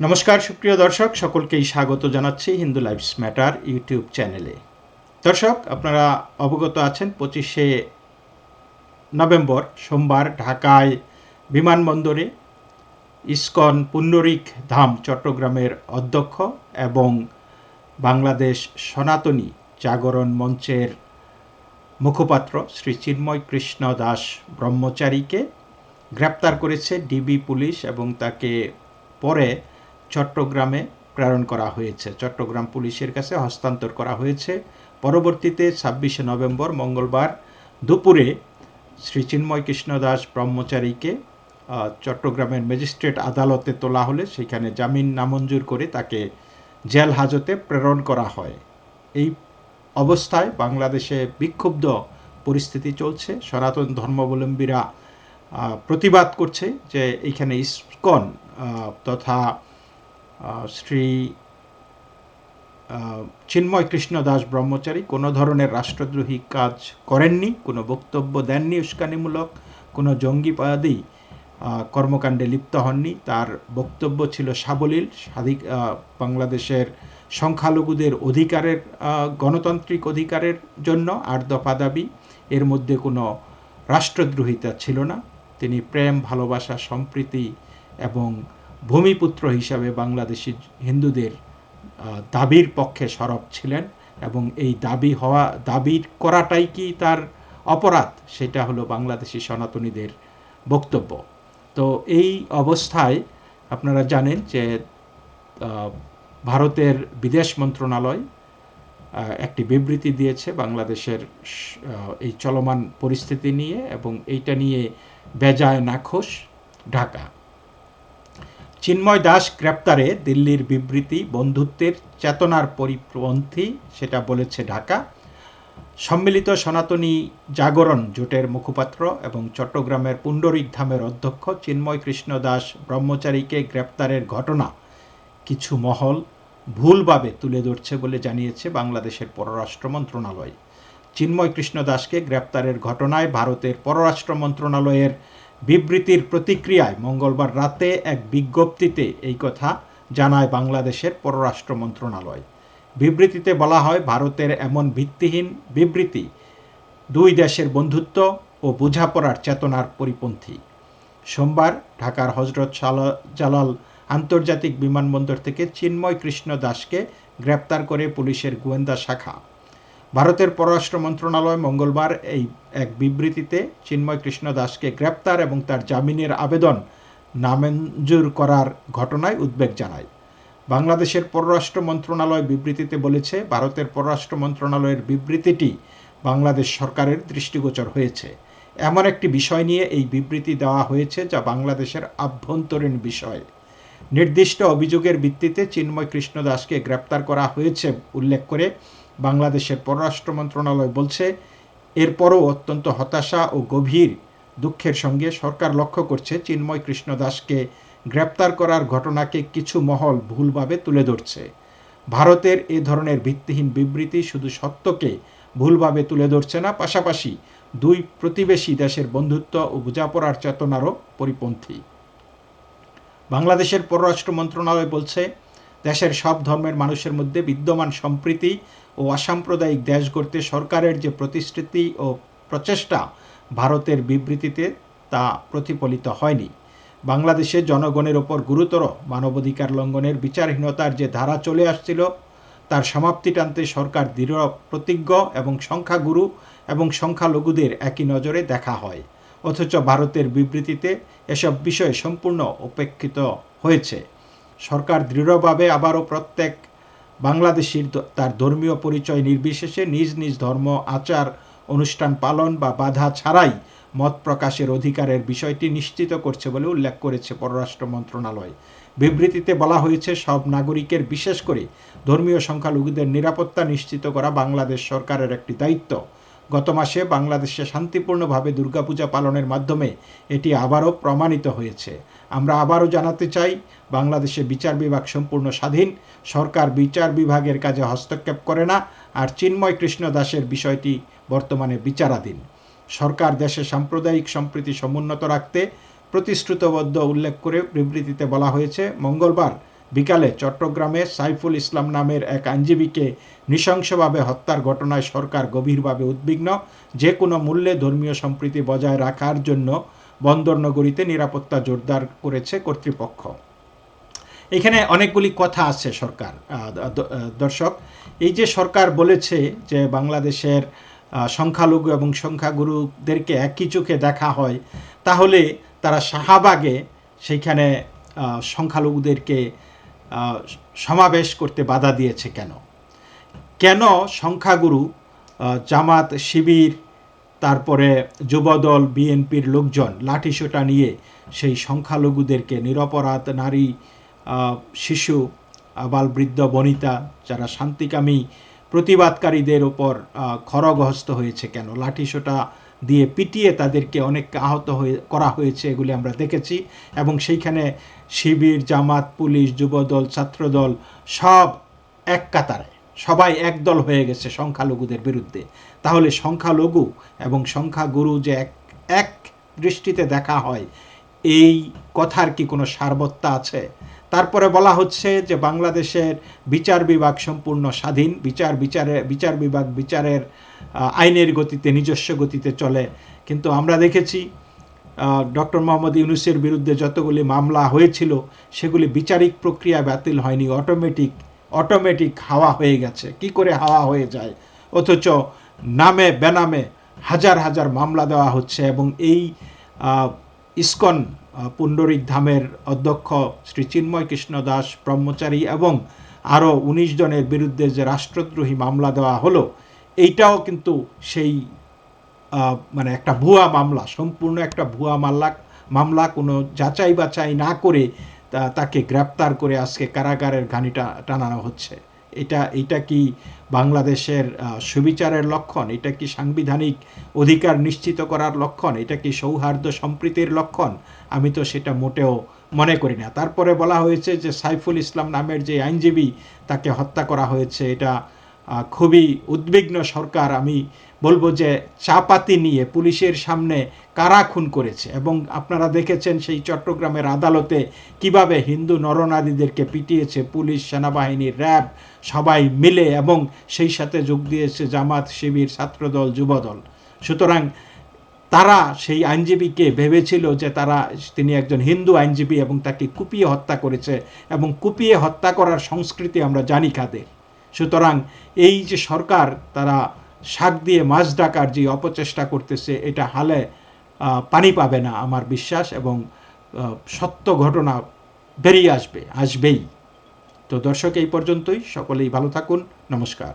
নমস্কার, সুপ্রিয় দর্শক, সকলকেই স্বাগত জানাচ্ছি হিন্দু লাইফস ম্যাটার ইউটিউব চ্যানেলে। দর্শক, আপনারা অবগত আছেন, পঁচিশে নভেম্বর, সোমবার ঢাকায় বিমানবন্দরে ইসকন পুণ্ডরিক ধাম চট্টগ্রামের অধ্যক্ষ এবং বাংলাদেশ সনাতনী জাগরণ মঞ্চের মুখপাত্র শ্রী চিন্ময় কৃষ্ণ দাস ব্রহ্মচারীকে গ্রেপ্তার করেছে ডিবি পুলিশ এবং তাকে পরে চট্টগ্রামে প্রেরণ করা হয়েছে। চট্টগ্রাম পুলিশের কাছে হস্তান্তর করা হয়েছে। পরবর্তীতে ছাব্বিশে নভেম্বর মঙ্গলবার দুপুরে শ্রী চিন্ময় কৃষ্ণ দাস ব্রহ্মচারীকে চট্টগ্রামের ম্যাজিস্ট্রেট আদালতে তোলা হলে সেখানে জামিন নামঞ্জুর করে তাকে জেল হাজতে প্রেরণ করা হয়। এই অবস্থায় বাংলাদেশে বিক্ষুব্ধ পরিস্থিতি চলছে। সনাতন ধর্মাবলম্বীরা প্রতিবাদ করছে যে এইখানে ইস্কন তথা শ্রী চিন্ময় কৃষ্ণ দাস ব্রহ্মচারী কোনো ধরনের রাষ্ট্রদ্রোহী কাজ করেননি, কোনো বক্তব্য দেননি উস্কানিমূলক, কোনো জঙ্গিবাদী কর্মকাণ্ডে লিপ্ত হননি। তার বক্তব্য ছিল সাবলীল স্বাধীন বাংলাদেশের সংখ্যালঘুদের অধিকারের গণতান্ত্রিক অধিকারের জন্য আট দফা দাবি এর মধ্যে কোনো রাষ্ট্রদ্রোহিতা ছিল না। তিনি প্রেম, ভালোবাসা, সম্প্রীতি এবং ভূমিপুত্র হিসাবে বাংলাদেশি হিন্দুদের দাবির পক্ষে সরব ছিলেন এবং এই দাবি হওয়া, দাবির করাটাই কি তার অপরাধ? সেটা হলো বাংলাদেশি সনাতনীদের বক্তব্য। তো এই অবস্থায় আপনারা জানেন যে ভারতের বিদেশ মন্ত্রণালয় একটি বিবৃতি দিয়েছে বাংলাদেশের এই চলমান পরিস্থিতি নিয়ে এবং এইটা নিয়ে বেজায় নাখোশ ঢাকা। চিন্ময় দাস গ্রেপ্তারে দিল্লির বিবৃতি, বন্ধুত্বের চেতনার পরিপন্থী, সেটা বলেছে ঢাকা। সম্মিলিত সনাতনী জাগরণ জোটের মুখপাত্র এবং চট্টগ্রামের পুণ্ডরিক ধামের অধ্যক্ষ চিন্ময় কৃষ্ণ দাস ব্রহ্মচারীকে গ্রেপ্তারের ঘটনা কিছু মহল ভুলভাবে তুলে ধরছে বলে জানিয়েছে বাংলাদেশের পররাষ্ট্র মন্ত্রণালয়। চিন্ময় কৃষ্ণ দাসকে গ্রেপ্তারের ঘটনায় ভারতের পররাষ্ট্র মন্ত্রণালয়ের বিবৃতির প্রতিক্রিয়ায় মঙ্গলবার রাতে এক বিজ্ঞপ্তিতে এই কথা জানায় বাংলাদেশের পররাষ্ট্র মন্ত্রণালয়। বিবৃতিতে বলা হয়, ভারতের এমন ভিত্তিহীন বিবৃতি দুই দেশের বন্ধুত্ব ও বোঝাপড়ার চেতনার পরিপন্থী। সোমবার ঢাকার হজরত জালাল আন্তর্জাতিক বিমানবন্দর থেকে চিন্ময় কৃষ্ণ দাসকে গ্রেপ্তার করে পুলিশের গোয়েন্দা শাখা। ভারতের পররাষ্ট্র মন্ত্রণালয় মঙ্গলবার এই এক বিবৃতিতে চিন্ময় কৃষ্ণ দাসকে গ্রেপ্তার এবং তার জামিনের আবেদন নামঞ্জুর করার ঘটনায় উদ্বেগ জানায়। বাংলাদেশের পররাষ্ট্র মন্ত্রণালয় বিবৃতিতে বলেছে, ভারতের পররাষ্ট্র মন্ত্রণালয়ের বিবৃতিটি বাংলাদেশ সরকারের দৃষ্টিগোচর হয়েছে। এমন একটি বিষয় নিয়ে এই বিবৃতি দেওয়া হয়েছে যা বাংলাদেশের আভ্যন্তরীণ বিষয়। নির্দিষ্ট অভিযোগের ভিত্তিতে চিন্ময় কৃষ্ণ দাসকে গ্রেপ্তার করা হয়েছে, উল্লেখ করে বাংলাদেশের পররাষ্ট্র মন্ত্রণালয় বলছে, এরপরও অত্যন্ত হতাশা ও গভীর দুঃখের সঙ্গে সরকার লক্ষ্য করছে চিন্ময় কৃষ্ণ দাসকে গ্রেপ্তার করার ঘটনাকে কিছু মহল ভুলভাবে তুলে ধরছে। ভারতের এ ধরনের ভিত্তিহীন বিবৃতি শুধু সত্যকে ভুলভাবে তুলে ধরছে না, পাশাপাশি দুই প্রতিবেশী দেশের বন্ধুত্ব ও বোঝাপড়ার চেতনারও পরিপন্থী। বাংলাদেশের পররাষ্ট্র মন্ত্রণালয় বলছে দেশের সব ধর্মের মানুষের মধ্যে বিদ্যমান সম্প্রীতি ও অসাম্প্রদায়িক দেশ গড়তে সরকারের যে প্রতিশ্রুতি ও প্রচেষ্টা ভারতের বিবৃতিতে তা প্রতিফলিত হয়নি। বাংলাদেশে জনগণের ওপর গুরুতর মানবাধিকার লঙ্ঘনের বিচারহীনতার যে ধারা চলে আসছিল, তার সমাপ্তি টানতে সরকার দৃঢ় প্রতিজ্ঞ এবং সংখ্যাগুরু এবং সংখ্যালঘুদের একই নজরে দেখা হয়। অথচ ভারতের বিবৃতিতে এসব বিষয় সম্পূর্ণ উপেক্ষিত হয়েছে। সরকার দৃঢ়ভাবে আবারও প্রত্যেক বাংলাদেশির তার ধর্মীয় পরিচয় নির্বিশেষে নিজ নিজ ধর্ম, আচার, অনুষ্ঠান পালন বা বাধা ছাড়াই মত প্রকাশের অধিকারের বিষয়টি নিশ্চিত করছে বলে উল্লেখ করেছে পররাষ্ট্র মন্ত্রণালয়। বিবৃতিতে বলা হয়েছে, সব নাগরিকের বিশেষ করে ধর্মীয় সংখ্যালঘুদের নিরাপত্তা নিশ্চিত করা বাংলাদেশ সরকারের একটি দায়িত্ব। গত মাসে বাংলাদেশে শান্তিপূর্ণভাবে দুর্গাপূজা পালনের মাধ্যমে এটি আবারও প্রমাণিত হয়েছে। আমরা আবারও জানাতে চাই, বাংলাদেশে বিচার বিভাগ সম্পূর্ণ স্বাধীন, সরকার বিচার বিভাগের কাজে হস্তক্ষেপ করে না, আর চিন্ময় কৃষ্ণ দাসের বিষয়টি বর্তমানে বিচারাধীন। সরকার দেশে সাম্প্রদায়িক সম্প্রীতি সমুন্নত রাখতে প্রতিশ্রুতবদ্ধ উল্লেখ করে বিবৃতিতে বলা হয়েছে, মঙ্গলবার বিকালে চট্টগ্রামে সাইফুল ইসলাম নামের এক আইনজীবীকে নৃশংসভাবে হত্যার ঘটনায় সরকার গভীরভাবে উদ্বিগ্ন। যে কোনো মূল্যে ধর্মীয় সম্প্রীতি বজায় রাখার জন্য বন্দর নগরীতে নিরাপত্তা জোরদার করেছে কর্তৃপক্ষ। এখানে অনেকগুলি কথা আছে সরকার। দর্শক, এই যে সরকার বলেছে যে বাংলাদেশের সংখ্যালঘু এবং সংখ্যাগুরুদেরকে একই চোখে দেখা হয়, তাহলে তারা শাহবাগে সেইখানে সংখ্যালঘুদেরকে সমাবেশ করতে বাধা দিয়েছে কেন? কেন সংখ্যাগুরু জামাত, শিবির, তারপরে যুবদল, বিএনপির লোকজন লাঠিসোঁটা নিয়ে সেই সংখ্যালঘুদেরকে নিরপরাধ নারী শিশু আবাল বৃদ্ধ বনিতা, যারা শান্তিকামী, প্রতিবাদকারীদের ওপর খড়গহস্ত হয়েছে কেন? লাঠিসোঁটা দিয়ে পিটিয়ে তাদেরকে অনেক আহত হয়ে, করা হয়েছে এগুলি আমরা দেখেছি। এবং সেইখানে শিবির, জামাত, পুলিশ, যুবদল, ছাত্রদল সব এক কাতারে, সবাই একদল হয়ে গেছে সংখ্যালঘুদের বিরুদ্ধে। তাহলে সংখ্যালঘু এবং সংখ্যাগুরু যে এক এক দৃষ্টিতে দেখা হয়, এই কথার কি কোনো সারবত্তা আছে? তারপরে বলা হচ্ছে যে বাংলাদেশের বিচার বিভাগ সম্পূর্ণ স্বাধীন। বিচার, বিচারে, বিচার বিভাগ বিচারের আইনের গতিতে, নিজস্ব গতিতে চলে। কিন্তু আমরা দেখেছি ডক্টর মোহাম্মদ ইউনুসের বিরুদ্ধে যতগুলি মামলা হয়েছিল, সেগুলি বিচারিক প্রক্রিয়া বাতিল হয়নি। অটোমেটিক অটোমেটিক হাওয়া হয়ে গেছে। কি করে হাওয়া হয়ে যায়? অথচ নামে, বেনামে হাজার হাজার মামলা দেওয়া হচ্ছে এবং এই ইস্কন পুণ্ডরিক ধামের অধ্যক্ষ শ্রী চিন্ময় কৃষ্ণ দাস ব্রহ্মচারী এবং আরও উনিশ জনের বিরুদ্ধে যে রাষ্ট্রদ্রোহী মামলা দেওয়া হলো, এইটাও কিন্তু সেই মানে একটা ভুয়া মামলা, সম্পূর্ণ একটা ভুয়া মামলা মামলা, কোনো যাচাই বাছাই না করে তাকে গ্রেপ্তার করে আজকে কারাগারের ঘানিটা টানানো হচ্ছে। এটা এটা কি বাংলাদেশের সুবিচারের লক্ষণ? এটা কি সাংবিধানিক অধিকার নিশ্চিত করার লক্ষণ? এটা কি সৌহার্দ্য সম্প্রীতির লক্ষণ? আমি তো সেটা মোটেও মনে করি না। তারপরে বলা হয়েছে যে সাইফুল ইসলাম নামের যে আইনজীবী তাকে হত্যা করা হয়েছে, এটা খুবই উদ্বিগ্ন সরকার, আমি বলব যে চাপাতি নিয়ে পুলিশের সামনে কারা খুন করেছে এবং আপনারা দেখেছেন সেই চট্টগ্রামের আদালতে কীভাবে হিন্দু নরনারীদেরকে পিটিয়েছে পুলিশ, সেনাবাহিনী, র্যাব, সবাই মিলে এবং সেই সাথে যোগ দিয়েছে জামাত শিবির, ছাত্রদল, যুবদল। সুতরাং তারা সেই আইনজীবীকে ভেবেছিল যে তারা, তিনি একজন হিন্দু আইনজীবী এবং তাকে কুপিয়ে হত্যা করেছে এবং কুপিয়ে হত্যা করার সংস্কৃতি আমরা জানি কাদের। সুতরাং এই যে সরকার তারা শাক দিয়ে মাছ ডাকার যে অপচেষ্টা করতেছে, এটা হালে পানি পাবে না আমার বিশ্বাস এবং সত্য ঘটনা বেরিয়ে আসবে, আসবেই। তো দর্শক, এই পর্যন্তই। সকলেই ভালো থাকুন। নমস্কার।